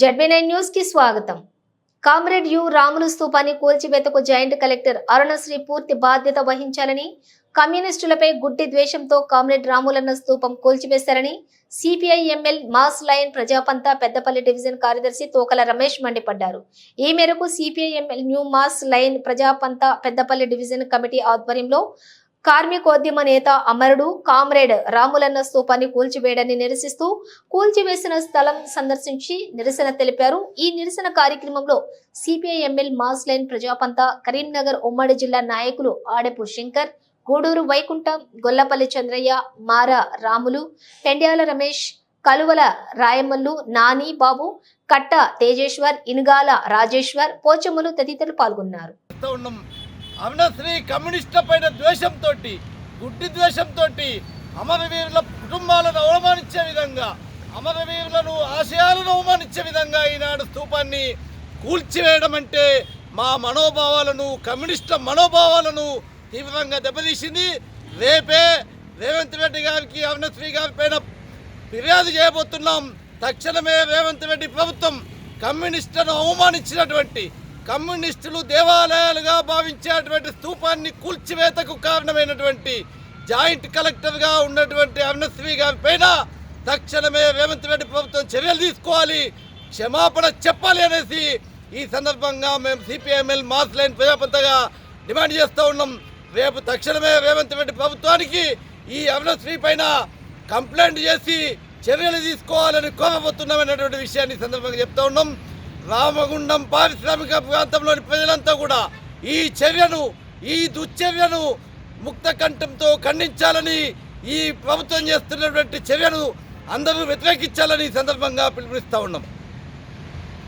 ZB nine న్యూస్కి స్వాగతం. Comrade U Ramulu స్థూపాన్ని కూల్చివేతకు జాయింట్ కలెక్టర్ అరుణశ్రీ పూర్తి బాధ్యత వహించాలని కమ్యూనిస్టులపై గుడ్డి ద్వేషంతో కామ్రేడ్ రాములన్న స్థూపం కూల్చివేశారని CPI ML mass line Prajapantha Peddapalli division కార్యదర్శి తోకల రమేష్ మండిపడ్డారు. ఈ మేరకు CPI ML new mass line Prajapantha Peddapalli division committee ఆధ్వర్యంలో కార్మికోద్యమ నేత అమరుడు కామ్రేడ్ రాములన్న స్తూపాన్ని కూల్చివేయడాన్ని నిరసిస్తూ కూల్చివేసిన స్థలం సందర్శించి నిరసన తెలిపారు. ఈ నిరసన కార్యక్రమంలో CPI ML mass line Prajapantha Karimnagar ఉమ్మడి జిల్లా నాయకులు ఆడెపు శంకర్ గూడూరు వైకుంఠం గొల్లపల్లి చంద్రయ్య మార రాములు పెండ్యాల రమేష్ కలువల రాయమల్లు నాని బాబు కట్ట తేజేశ్వర్ ఇనుగాల రాజేశ్వర్ పోచమ్మలు తదితరులు పాల్గొన్నారు. అవినశ్రీ కమ్యూనిస్టుల పైన ద్వేషంతో గుడ్డి ద్వేషంతో అమరవీరుల కుటుంబాలను అవమానించే విధంగా అమరవీరులను ఆశయాలను అవమానించే విధంగా ఈనాడు స్థూపాన్ని కూల్చివేయడం అంటే మా మనోభావాలను కమ్యూనిస్టుల మనోభావాలను తీవ్రంగా దెబ్బతీసింది. రేపే రేవంత్ రెడ్డి గారికి అవినశ్రీ గారి పైన ఫిర్యాదు చేయబోతున్నాం. తక్షణమే రేవంత్ రెడ్డి ప్రభుత్వం కమ్యూనిస్టులను అవమానించినటువంటి కమ్యూనిస్టులు దేవాలయాలుగా భావించేటువంటి స్తూపాన్ని కూల్చివేతకు కారణమైనటువంటి జాయింట్ కలెక్టర్గా ఉన్నటువంటి అరుణశ్రీ గారి పైన తక్షణమే రేవంత్ రెడ్డి ప్రభుత్వం చర్యలు తీసుకోవాలి క్షమాపణ చెప్పాలి అనేసి ఈ సందర్భంగా మేము సిపిఎంఎల్ మాస్ లైన్ ప్రజాపంతగా డిమాండ్ చేస్తూ ఉన్నాం. రేపు తక్షణమే రేవంత్ రెడ్డి ప్రభుత్వానికి ఈ అరుణశ్రీ పైన కంప్లైంట్ చేసి చర్యలు తీసుకోవాలని కోరబోతున్నాం అనేటువంటి విషయాన్ని సందర్భంగా చెప్తా ఉన్నాం. రామగుండం పారిశ్రామిక ప్రాంతంలోని ప్రజలంతా కూడా ఈ చర్యను ఈ దుశ్చర్యను ముక్త కంఠంతో ఖండించాలని ఈ ప్రభుత్వం చేస్తున్నటువంటి చర్యను అందరూ వ్యతిరేకించాలని ఈ సందర్భంగా పిలుపునిస్తూ ఉన్నాం.